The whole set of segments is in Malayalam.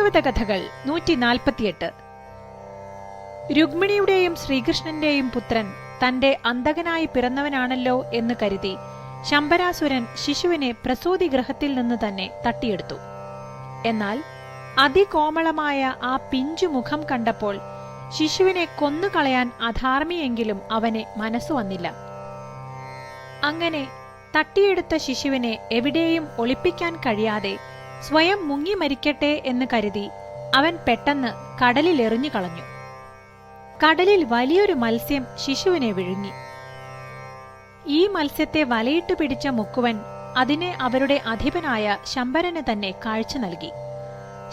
ഭാഗവത കഥകൾ നൂറ്റി നാൽപ്പത്തിയെട്ട് രുക്മിണിയുടെയും ശ്രീകൃഷ്ണന്റെയും പുത്രൻ തന്റെ അന്തകനായി പിറന്നവനാണല്ലോ എന്ന് കരുതി ശമ്പരാസുരൻ ശിശുവിനെ പ്രസൂതി ഗ്രഹത്തിൽ നിന്ന് തന്നെ തട്ടിയെടുത്തു. എന്നാൽ അതികോമളമായ ആ പിഞ്ചു മുഖം കണ്ടപ്പോൾ ശിശുവിനെ കൊന്നുകളയാൻ അധാർമിയെങ്കിലും അവനെ മനസ്സു വന്നില്ല. അങ്ങനെ തട്ടിയെടുത്ത ശിശുവിനെ എവിടെയും ഒളിപ്പിക്കാൻ കഴിയാതെ സ്വയം മുങ്ങി മരിക്കട്ടെ എന്ന് കരുതി അവൻ പെട്ടെന്ന് കടലിൽ എറിഞ്ഞു കളഞ്ഞു. കടലിൽ വലിയൊരു മത്സ്യം ശിശുവിനെ വിഴുങ്ങി. ഈ മത്സ്യത്തെ വലയിട്ടു പിടിച്ച മുക്കുവൻ അതിനെ അവരുടെ അധിപനായ ശമ്പരന് തന്നെ കാഴ്ച നൽകി.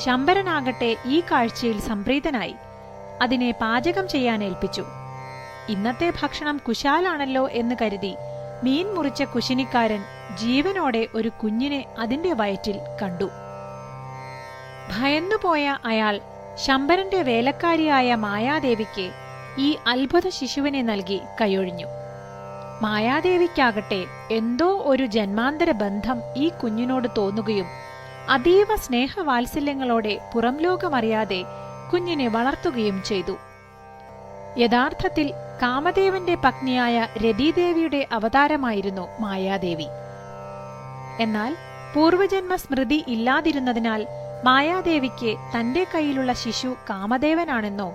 ശമ്പരനാകട്ടെ ഈ കാഴ്ചയിൽ സംപ്രീതനായി. അതിനെ പാചകം ചെയ്യാൻ ഏൽപ്പിച്ചു. ഇന്നത്തെ ഭക്ഷണം കുശാലാണല്ലോ എന്ന് കരുതി മീൻ മുറിച്ച കുശിനിക്കാരൻ ജീവനോടെ ഒരു കുഞ്ഞിനെ അതിന്റെ വയറ്റിൽ കണ്ടു. ഭയന്നുപോയ അയാൾ ശമ്പരന്റെ വേലക്കാരിയായ മായാദേവിക്ക് ഈ അത്ഭുത ശിശുവിനെ നൽകി കയ്യൊഴിഞ്ഞു മായാദേവിക്കാകട്ടെ എന്തോ ഒരു ജന്മാന്തര ബന്ധം ഈ കുഞ്ഞിനോട് തോന്നുകയും അതീവ സ്നേഹവാത്സല്യങ്ങളോടെ പുറംലോകമറിയാതെ കുഞ്ഞിനെ വളർത്തുകയും ചെയ്തു. യഥാർത്ഥത്തിൽ കാമദേവന്റെ പത്നിയായ രതിദേവിയുടെ അവതാരമായിരുന്നു മായാദേവി. എന്നാൽ പൂർവജന്മ സ്മൃതി ഇല്ലാതിരുന്നതിനാൽ മായാദേവിക്ക് തന്റെ കയ്യിലുള്ള ശിശു കാമദേവനാണെന്നോ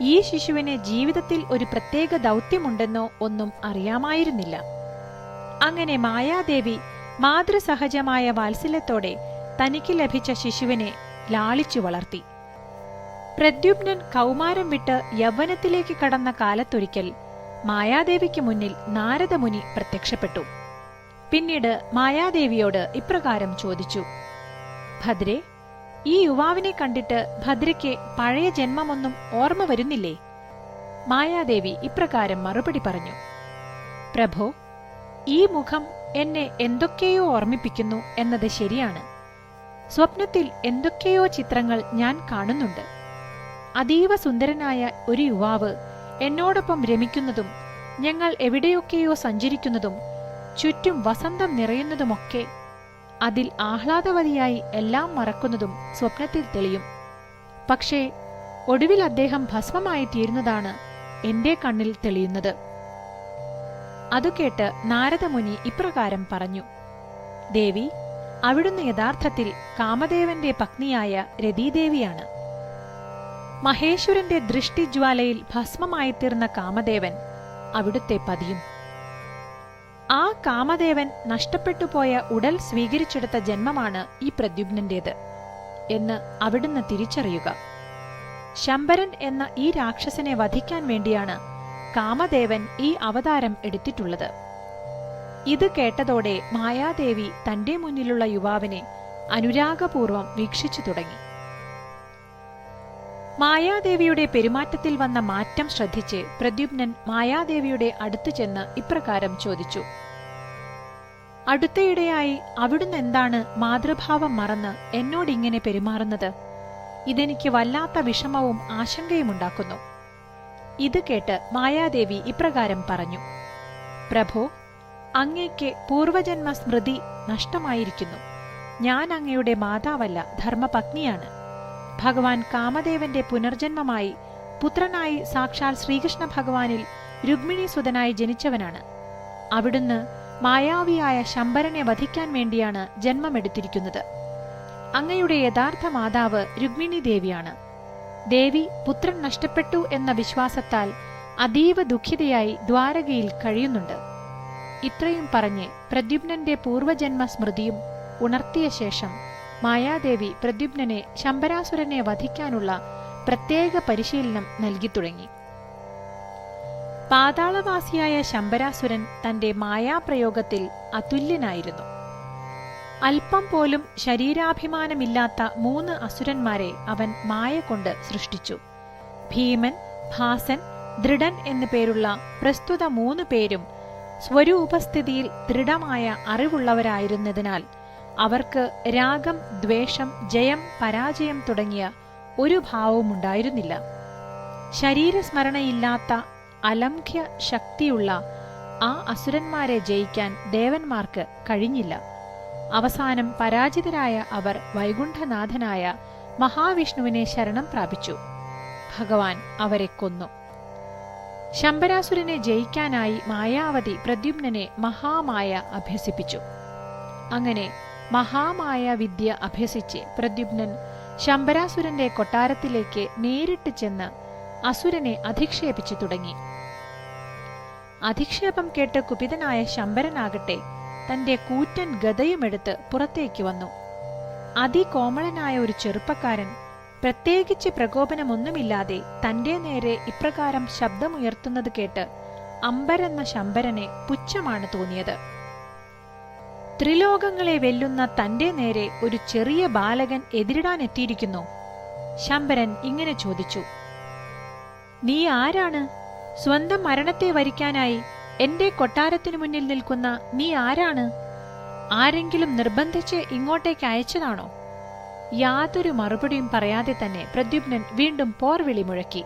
ഈ ശിശുവിന് ജീവിതത്തിൽ ഒരു പ്രത്യേക ദൗത്യമുണ്ടെന്നോ ഒന്നും അറിയാമായിരുന്നില്ല. അങ്ങനെ മായാദേവി മാതൃസഹജമായ വാത്സല്യത്തോടെ തനിക്ക് ലഭിച്ച ശിശുവിനെ ലാളിച്ചു വളർത്തി. പ്രദ്യുപ്നൻ കൗമാരം വിട്ട് യൗവനത്തിലേക്ക് കടന്ന കാലത്തൊരിക്കൽ മായാദേവിക്ക് മുന്നിൽ നാരദമുനി പ്രത്യക്ഷപ്പെട്ടു. പിന്നീട് മായാദേവിയോട് ഇപ്രകാരം ചോദിച്ചു. ഭദ്രേ ഈ യുവാവിനെ കണ്ടിട്ട് ഭദ്രയ്ക്ക് പഴയ ജന്മമൊന്നും ഓർമ്മ വരുന്നില്ലേ? മായാദേവി ഇപ്രകാരം മറുപടി പറഞ്ഞു. പ്രഭോ ഈ മുഖം എന്നെ എന്തൊക്കെയോ ഓർമ്മിപ്പിക്കുന്നു എന്നത് ശരിയാണ്. സ്വപ്നത്തിൽ എന്തൊക്കെയോ ചിത്രങ്ങൾ ഞാൻ കാണുന്നുണ്ട്. അതീവ സുന്ദരനായ ഒരു യുവാവ് എന്നോടൊപ്പം രമിക്കുന്നതും ഞങ്ങൾ എവിടെയൊക്കെയോ സഞ്ചരിക്കുന്നതും ചുറ്റും വസന്തം നിറയുന്നതുമൊക്കെ അതിൽ ആഹ്ലാദവതിയായി എല്ലാം മറക്കുന്നതും സ്വപ്നത്തിൽ തെളിയും. പക്ഷേ ഒടുവിൽ അദ്ദേഹം ഭസ്മമായി തീരുന്നതാണ് എന്റെ കണ്ണിൽ തെളിയുന്നത്. അതു കേട്ട് നാരദമുനി ഇപ്രകാരം പറഞ്ഞു ദേവി അവിടുന്ന് യഥാർത്ഥത്തിൽ കാമദേവന്റെ പത്നിയായ രതീദേവിയാണ്. മഹേശ്വരന്റെ ദൃഷ്ടിജ്വാലയിൽ ഭസ്മമായി തീർന്ന കാമദേവൻ അവിടുത്തെ പതിയും. ആ കാമദേവൻ നഷ്ടപ്പെട്ടുപോയ ഉടൽ സ്വീകരിച്ചെടുത്ത ജന്മമാണ് ഈ പ്രദ്യുപ്നന്റേത് എന്ന് അവിടുന്ന് തിരിച്ചറിയുക. ശമ്പരൻ എന്ന ഈ രാക്ഷസനെ വധിക്കാൻ വേണ്ടിയാണ് കാമദേവൻ ഈ അവതാരം എടുത്തിട്ടുള്ളത്. ഇത് കേട്ടതോടെ മായാദേവി തന്റെ മുന്നിലുള്ള യുവാവിനെ അനുരാഗപൂർവം വീക്ഷിച്ചു തുടങ്ങി. മായാദേവിയുടെ പെരുമാറ്റത്തിൽ വന്ന മാറ്റം ശ്രദ്ധിച്ച് പ്രദ്യുപ്നൻ മായാദേവിയുടെ അടുത്തു ചെന്ന് ഇപ്രകാരം ചോദിച്ചു. അടുത്തയിടെയായി അവിടുന്ന് എന്താണ് മാതൃഭാവം മറന്ന് എന്നോടിങ്ങനെ പെരുമാറുന്നത്? ഇതെനിക്ക് വല്ലാത്ത വിഷമവും ആശങ്കയുമുണ്ടാക്കുന്നു ഇത് കേട്ട് മായാദേവി ഇപ്രകാരം പറഞ്ഞു. പ്രഭോ അങ്ങേക്ക് പൂർവജന്മ സ്മൃതി നഷ്ടമായിരിക്കുന്നു. ഞാൻ അങ്ങയുടെ മാതാവല്ല ധർമ്മപത്നിയാണ്. ഭഗവാൻ കാമദേവന്റെ പുനർജന്മമായി പുത്രനായി സാക്ഷാൽ ശ്രീകൃഷ്ണ ഭഗവാനിൽ രുക്മിണി സുതനായി ജനിച്ചവനാണ്. അവിടുന്ന് മായാവിയായ ശമ്പരനെ വധിക്കാൻ വേണ്ടിയാണ് ജന്മമെടുത്തിരിക്കുന്നത്. അങ്ങയുടെ യഥാർത്ഥ മാതാവ് രുക്മിണി ദേവിയാണ്. ദേവി പുത്രൻ നഷ്ടപ്പെട്ടു എന്ന വിശ്വാസത്താൽ അതീവ ദുഃഖിതയായി ദ്വാരകയിൽ കഴിയുന്നുണ്ട്. ഇത്രയും പറഞ്ഞ് പ്രദ്യുപ്നന്റെ പൂർവജന്മ സ്മൃതിയും ഉണർത്തിയ ശേഷം മായാദേവി പ്രദ്യുപ്നനെ ശമ്പരാസുരനെ വധിക്കാനുള്ള പ്രത്യേക പരിശീലനം നൽകി തുടങ്ങി. പാതാളവാസിയായ ശമ്പരാസുരൻ തന്റെ മായാപ്രയോഗത്തിൽ അതുല്യനായിരുന്നു. അല്പം പോലും ശരീരാഭിമാനമില്ലാത്ത മൂന്ന് അസുരന്മാരെ അവൻ മായ കൊണ്ട് സൃഷ്ടിച്ചു. ഭീമൻ ഭാസൻ ദൃഢൻ എന്നു പേരുള്ള പ്രസ്തുത മൂന്ന് പേരും സ്വരൂപസ്ഥിതിയിൽ ദൃഢമായ അറിവുള്ളവരായിരുന്നതിനാൽ അവർക്ക് രാഗം ദ്വേഷം ജയം പരാജയം തുടങ്ങിയ ഒരു ഭാവവുമുണ്ടായിരുന്നില്ല ശരീരസ്മരണയില്ലാത്ത അലംഘ്യ ശക്തിയുള്ള ആ അസുരന്മാരെ ജയിക്കാൻ ദേവന്മാർക്ക് കഴിഞ്ഞില്ല. അവസാനം പരാജിതരായ അവർ വൈകുണ്ഠനാഥനായ മഹാവിഷ്ണുവിനെ ശരണം പ്രാപിച്ചു. ഭഗവാൻ അവരെ കൊന്നു. ശമ്പരാസുരനെ ജയിക്കാനായി മായാവതി പ്രദ്യുമ്നനെ മഹാമായ അഭ്യസിപ്പിച്ചു. അങ്ങനെ മഹാമായ വിദ്യ അഭ്യസിച്ച് പ്രദ്യുപ്നൻ ശമ്പരാസുരന്റെ കൊട്ടാരത്തിലേക്ക് നേരിട്ട് ചെന്ന് അസുരനെ അധിക്ഷേപിച്ചു തുടങ്ങി. അധിക്ഷേപം കേട്ട് കുപിതനായ ശമ്പരനാകട്ടെ തന്റെ കൂറ്റൻ ഗതയുമെടുത്ത് പുറത്തേക്ക് വന്നു. അതികോമളനായ ഒരു ചെറുപ്പക്കാരൻ പ്രത്യേകിച്ച് പ്രകോപനമൊന്നുമില്ലാതെ തന്റെ നേരെ ഇപ്രകാരം ശബ്ദമുയർത്തുന്നത് കേട്ട് അമ്പരെന്ന ശമ്പരനെ പുച്ഛമാണ് തോന്നിയത്. ത്രിലോകങ്ങളെ വെല്ലുന്ന തന്റെ നേരെ ഒരു ചെറിയ ബാലകൻ എതിരിടാൻ എത്തിയിരിക്കുന്നു. ശമ്പരൻ ഇങ്ങനെ ചോദിച്ചു നീ ആരാണ്? സ്വന്തം മരണത്തെ വരിക്കാനായി എന്റെ കൊട്ടാരത്തിനു മുന്നിൽ നിൽക്കുന്ന നീ ആരാണ്? ആരെങ്കിലും നിർബന്ധിച്ച് ഇങ്ങോട്ടേക്ക് അയച്ചതാണോ? യാതൊരു മറുപടിയും പറയാതെ തന്നെ പ്രദ്യുപ്നൻ വീണ്ടും പോർവിളി മുഴക്കി.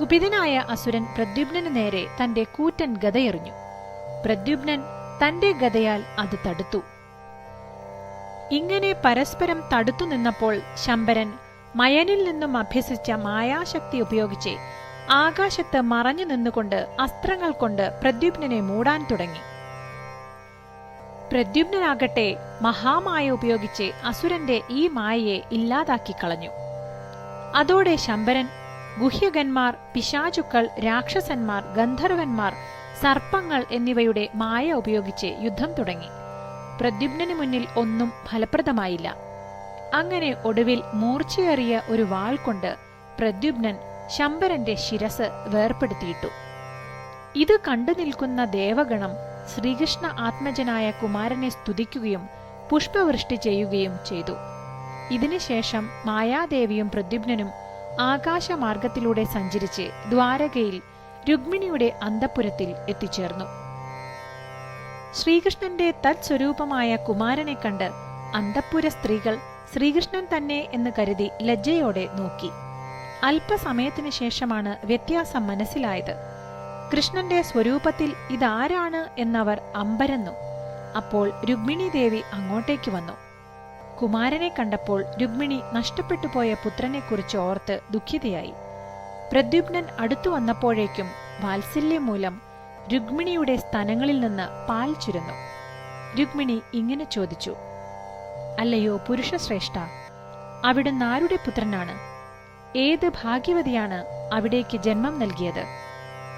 കുപിതനായ അസുരൻ പ്രദ്യുപ്നു നേരെ തന്റെ കൂറ്റൻ ഗതയെറിഞ്ഞു. പ്രദ്യുപ്നൻ തന്റെ ഗതയാൽ അത് തടുത്തു. ഇങ്ങനെ പരസ്പരം തടുത്തു നിന്നപ്പോൾ ശമ്പരൻ മയനിൽ നിന്നും അഭ്യസിച്ച മായാശക്തി ഉപയോഗിച്ച് ആകാശത്ത് മറഞ്ഞു നിന്നുകൊണ്ട് അസ്ത്രങ്ങൾ കൊണ്ട് പ്രദ്യുപ്നനെ മൂടാൻ തുടങ്ങി. പ്രദ്യുപ്നാകട്ടെ മഹാമായ ഉപയോഗിച്ച് അസുരന്റെ ഈ മായയെ ഇല്ലാതാക്കി കളഞ്ഞു. അതോടെ ശമ്പരൻ ഗുഹ്യകന്മാർ പിശാചുക്കൾ രാക്ഷസന്മാർ ഗന്ധർവന്മാർ സർപ്പങ്ങൾ എന്നിവയുടെ മായ ഉപയോഗിച്ച് യുദ്ധം തുടങ്ങി. പ്രദ്യുപ്നു മുന്നിൽ ഒന്നും ഫലപ്രദമായില്ല. അങ്ങനെ ഒടുവിൽ മൂർച്ചയേറിയ ഒരു വാൾ കൊണ്ട് പ്രദ്യുപ്നൻ ശമ്പരന്റെ ശിരസ് വേർപ്പെടുത്തിയിട്ടു. ഇത് കണ്ടു നിൽക്കുന്ന ദേവഗണം ശ്രീകൃഷ്ണ ആത്മജനായ കുമാരനെ സ്തുതിക്കുകയും പുഷ്പവൃഷ്ടി ചെയ്യുകയും ചെയ്തു. ഇതിനുശേഷം മായാദേവിയും പ്രദ്യുപ്നും ആകാശമാർഗത്തിലൂടെ സഞ്ചരിച്ച് ദ്വാരകയിൽ രുക്മിണിയുടെ അന്തപുരത്തിൽ എത്തിച്ചേർന്നു. ശ്രീകൃഷ്ണന്റെ തത്സ്വരൂപമായ കുമാരനെ കണ്ട് അന്തപുര സ്ത്രീകൾ ശ്രീകൃഷ്ണൻ തന്നെ എന്ന് കരുതി ലജ്ജയോടെ നോക്കി. അല്പസമയത്തിനു ശേഷമാണ് വ്യത്യാസം മനസ്സിലായത്. കൃഷ്ണന്റെ സ്വരൂപത്തിൽ ഇതാരാണ് എന്നവർ അമ്പരന്നു. അപ്പോൾ രുക്മിണി ദേവി അങ്ങോട്ടേക്ക് വന്നു. കുമാരനെ കണ്ടപ്പോൾ രുക്മിണി നഷ്ടപ്പെട്ടുപോയ പുത്രനെക്കുറിച്ച് ഓർത്ത് ദുഃഖിതയായി. പ്രദ്യുപ്നൻ അടുത്തു വന്നപ്പോഴേക്കും വാത്സല്യം മൂലം രുക്മിണിയുടെ സ്തനങ്ങളിൽ നിന്ന് പാൽ ചുരുന്നു. രുക്മിണി ഇങ്ങനെ ചോദിച്ചു അല്ലയോ പുരുഷശ്രേഷ്ഠ അവിടെ നാരുടെ പുത്രനാണ്? ഏത് ഭാഗ്യവതിയാണ് അവിടേക്ക് ജന്മം നൽകിയത്?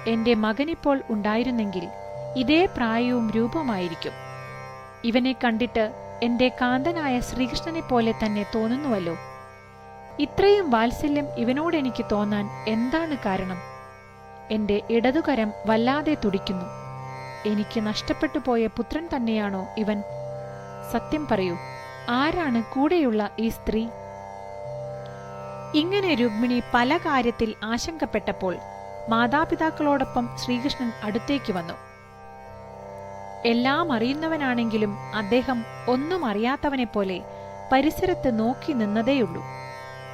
എന്റെ മകനിപ്പോൾ ഉണ്ടായിരുന്നെങ്കിൽ ഇതേ പ്രായവും രൂപമായിരിക്കും. ഇവനെ കണ്ടിട്ട് എന്റെ കാന്തനായ ശ്രീകൃഷ്ണനെ പോലെ തന്നെ തോന്നുന്നുവല്ലോ. ഇത്രയും വാത്സല്യം ഇവനോട് എനിക്ക് തോന്നാൻ എന്താണ് കാരണം? എന്റെ ഇടതുകരം വല്ലാതെ തുടിക്കുന്നു. എനിക്ക് നഷ്ടപ്പെട്ടു പോയ പുത്രൻ തന്നെയാണോ ഇവൻ? സത്യം പറയൂ ആരാണ് കൂടെയുള്ള ഈ സ്ത്രീ? ഇങ്ങനെ രുക്മിണി പല കാര്യത്തിൽ ആശങ്കപ്പെട്ടപ്പോൾ മാതാപിതാക്കളോടൊപ്പം ശ്രീകൃഷ്ണൻ അടുത്തേക്ക് വന്നു. എല്ലാം അറിയുന്നവനാണെങ്കിലും അദ്ദേഹം ഒന്നും അറിയാത്തവനെ പോലെ പരിസരത്ത് നോക്കി നിന്നതേയുള്ളൂ.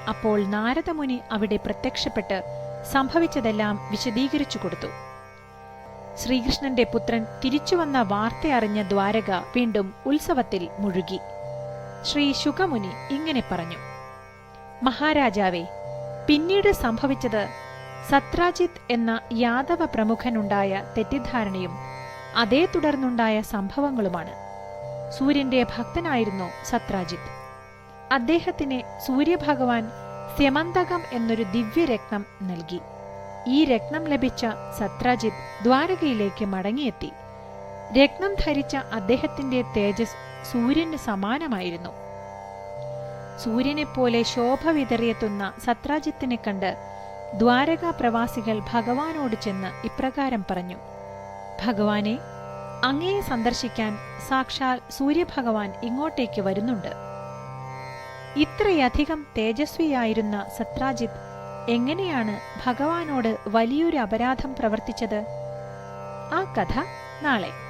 അപ്പോൾ നാരദമുനി അവിടെ പ്രത്യക്ഷപ്പെട്ട് സംഭവിച്ചതെല്ലാം വിശദീകരിച്ചു കൊടുത്തു. ശ്രീകൃഷ്ണന്റെ പുത്രൻ തിരിച്ചുവന്ന വാർത്തയറിഞ്ഞ ദ്വാരക വീണ്ടും ഉത്സവത്തിൽ മുഴുകി. ശ്രീ ശുഖമുനി ഇങ്ങനെ പറഞ്ഞു. മഹാരാജാവേ പിന്നീട് സംഭവിച്ചത് സത്രാജിത്ത് എന്ന യാദവ പ്രമുഖനുണ്ടായ തെറ്റിദ്ധാരണയും അതേ തുടർന്നുണ്ടായ സംഭവങ്ങളുമാണ്. സൂര്യന്റെ ഭക്തനായിരുന്നു സത്രാജിത്ത്. അദ്ദേഹത്തിന് സൂര്യഭഗവാൻ സ്യമന്തകം എന്നൊരു ദിവ്യരത്നം നൽകി. ഈ രത്നം ലഭിച്ച സത്രാജിത്ത് ദ്വാരകയിലേക്ക് മടങ്ങിയെത്തി. രത്നം ധരിച്ച അദ്ദേഹത്തിന്റെ തേജസ് സൂര്യന് സമാനമായിരുന്നു. സൂര്യനെപ്പോലെ ശോഭ വിതറിയെത്തുന്ന സത്രാജിത്തിനെ കണ്ട് ദ്വാരക പ്രവാസികൾ ഭഗവാനോട് ചെന്ന് ഇപ്രകാരം പറഞ്ഞു ഭഗവാനെ അങ്ങയെ സന്ദർശിക്കാൻ സാക്ഷാൽ സൂര്യഭഗവാൻ ഇങ്ങോട്ടേക്ക് വരുന്നുണ്ട്. ഇത്രയധികം തേജസ്വിയായിരുന്ന സത്രാജിത്ത് എങ്ങനെയാണ് ഭഗവാനോട് വലിയൊരു അപരാധം പ്രവർത്തിച്ചത്? ആ കഥ നാളെ.